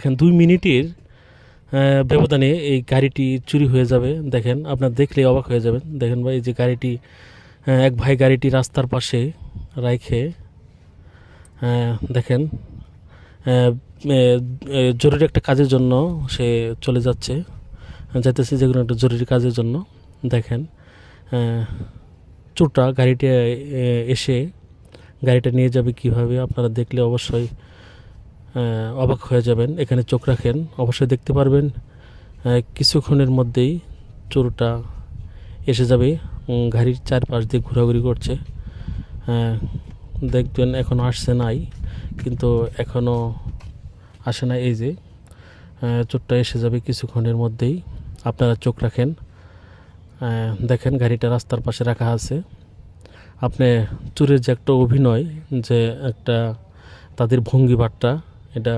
দেখেন দুই মিনিটের ব্যবধানে এই গাড়িটি চুরি হয়ে যাবে। দেখেন, আপনার দেখলে অবাক হয়ে যাবেন। দেখেন ভাই, এই যে গাড়িটি এক ভাই গাড়িটি রাস্তার পাশে রাইখে দেখেন জরুরি একটা কাজের জন্য সে চলে যাচ্ছে। যাইতেছে যে কোনো একটা জরুরি কাজের জন্য। দেখেন চোরটা গাড়িটা এসে গাড়িটা নিয়ে যাবে কীভাবে, আপনারা দেখলে অবশ্যই অবাক হয়ে যাবেন, এখানে চোখ রাখেন, অবশ্যই দেখতে পারবেন কিছুক্ষণের মধ্যেই চোরটা এসে যাবে গাড়ির চারপাশ দিয়ে ঘোরাঘুরি করছে। দেখবেন এখনও আসছে নাই, কিন্তু এখনও আসে না এই যে চোরটা এসে যাবে কিছুক্ষণের মধ্যেই। আপনারা চোখ রাখেন দেখেন গাড়িটা রাস্তার পাশে রাখা আছে। আপনি চোরের যে একটা অভিনয়, যে একটা তাদের ভঙ্গিবাটটা এটা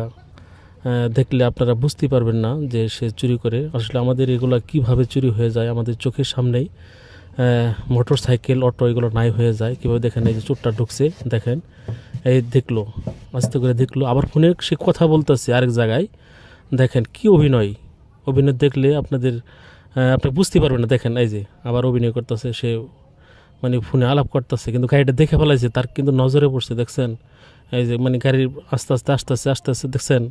দেখলে আপনারা বুঝতে পারবেন না যে সে চুরি করে। আসলে আমাদের এগুলো কীভাবে চুরি হয়ে যায় আমাদের চোখের সামনেই। মোটর সাইকেল অটো এগুলো নাই হয়ে যায়। কীভাবে দেখেন এই যে চোরটা ঢুকছে, দেখেন। এই দেখল, আস্তে করে দেখল। আবার ফোনে সে কথা বলতেছে আরেক জায়গায়। দেখেন কি অভিনয়। অভিনয় দেখলে আপনাদের আপনি বুঝতে পারবেন না। দেখেন এই যে আবার অভিনয় করতেছে, সে মানে ফোনে আলাপ করতেছে কিন্তু গাড়িটা দেখে ফেলাইছে তার কিন্তু নজরে পড়ছে দেখছেন? এই যে মানে গাড়ির আস্তে আস্তে আস্তে আস্তে আস্তে আস্তে দেখছেন?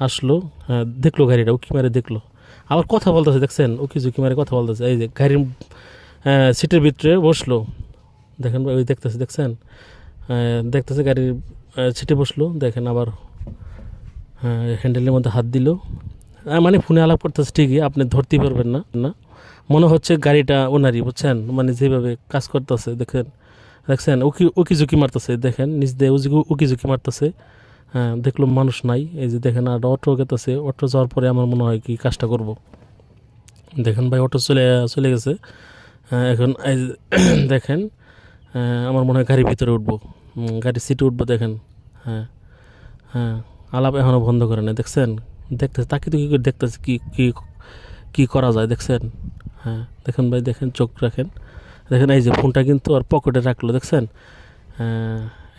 আসলো হ্যাঁ, দেখল গাড়িটা উকি মারে দেখল। আবার কথা বলতেছে দেখছেন? উকি ঝুঁকি মারে কথা বলতেছে এই যে গাড়ির আহ, সিটের ভিতরে বসল। দেখেন ওই দেখতেছে দেখছেন? আহ, দেখতেছে গাড়ির সিটে বসল দেখেন আবার হ্যাঁ, হ্যান্ডেলের মধ্যে হাত দিল। মানে ফোনে আলাপ করতেছে ঠিকই আপনি ধরতেই পারবেন না না? মনে হচ্ছে গাড়িটা ওনারই বুঝছেন? মানে যেভাবে কাজ করতেছে দেখেন। দেখছেন? উকি উকি ঝুঁকি মারতেছে দেখেন? নিজ দিয়ে উকি- ঝুঁকি মারতেছে। হ্যাঁ দেখল মানুষ নাই। এই যে দেখেন আর অটো গেতেছে। অটো যাওয়ার পরে আমার মনে হয় কি কাজটা করব। দেখেন ভাই অটো চলে চলে গেছে। হ্যাঁ, এখন দেখেন হ্যাঁ, আমার মনে হয় গাড়ির ভিতরে উঠবো। গাড়ির সিটে উঠবো দেখেন। হ্যাঁ হ্যাঁ আলাপ এখনও বন্ধ করে না দেখছেন? দেখতেছে তাকে তো কী করে দেখতেছে কি কি কী করা যায় দেখছেন? হ্যাঁ দেখেন ভাই, দেখেন, চোখ রাখেন। দেখেন, এই যে ফোনটা কিন্তু আর পকেটে রাখল, দেখছেন?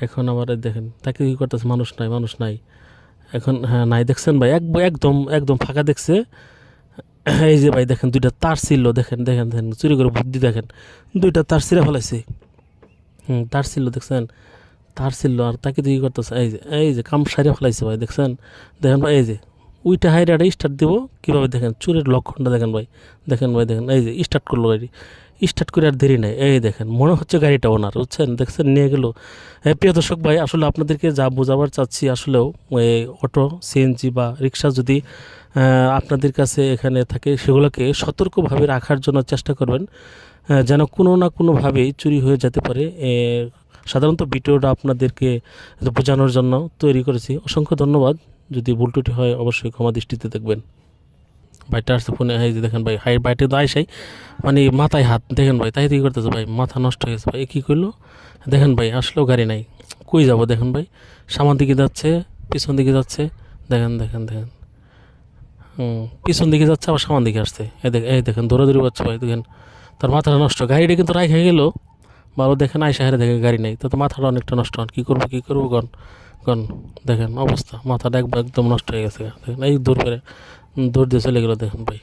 এখন আবার দেখেন তাকে কী করতেছে? মানুষ নাই মানুষ নাই। এখন হ্যাঁ নাই, দেখছেন ভাই? এক একদম একদম ফাঁকা দেখছে। এই যে ভাই, দেখেন, দুইটা তার ছিল, দেখেন দেখেন দেখেন, চুরি করে বুদ্ধি দেখেন। দুইটা তার ছিঁড়ে ফেলাইছে। হুম, তার ছিল, দেখছেন? তার ছিল, আর তাকে তো কী করতেছে? এই যে এই যে কাম সারিয়ে ফেলাইছে ভাই, দেখছেন? দেখেন ভাই, এই যে উইটা হাইরে একটা স্টার্ট দিব। কীভাবে দেখেন? চুরের লক্ষণটা দেখেন ভাই। দেখেন ভাই, দেখেন। এই যে স্টার্ট করল গাড়ি। স্টার্ট করে আর দেরি নাই। এই দেখেন, মনে হচ্ছে গাড়িটা ওনার বুঝছেন? দেখছেন? নিয়ে গেল। হ্যাঁ প্রিয় দর্শক ভাই, আসলে আপনাদেরকে যা বোঝাবার চাচ্ছি আসলেও অটো সিএনজি বা রিক্সা যদি আপনাদের কাছে এখানে থাকে, সেগুলোকে সতর্কভাবে রাখার জন্য চেষ্টা করবেন। যেন কোনো না কোনোভাবেই চুরি হয়ে যেতে পারে। সাধারণত ভিডিওটা আপনাদেরকে বোঝানোর জন্য তৈরি করেছি। অসংখ্য ধন্যবাদ। যদি ভুল ত্রুটি হয়, অবশ্যই ক্ষমা দৃষ্টিতে দেখবেন। ভাইটা আসতে ফোনে হাই দেখেন ভাই, হাই বাইটে তো আইসাই। মানে মাথায় হাত, দেখেন ভাই, তাই করতেছে ভাই, মাথা নষ্ট হয়ে গেছে। ভাই কী করল? দেখেন ভাই, আসলেও গাড়ি নাই। কই যাব দেখেন ভাই? সামান দিকে যাচ্ছে, পিছন দিকে যাচ্ছে। দেখেন দেখেন দেখেন। পিছন দিকে যাচ্ছে, আবার সামান দিকে আসছে। এই দেখ, এই দেখেন, দৌড়াদৌড়ি পাচ্ছে ভাই, দেখেন। তার মাথাটা নষ্ট। গাড়িটা কিন্তু রাখে গেল। ভালো দেখেন, আইসা হারে দেখে গাড়ি নেই। তো মাথাটা অনেকটা নষ্ট। হন কী করব কী করব, গন। গন দেখেন অবস্থা, মাথাটা একবার একদম নষ্ট হয়ে গেছে। দেখেন এই দূর করে, দূর দিয়ে চলে গেলো, দেখেন ভাই।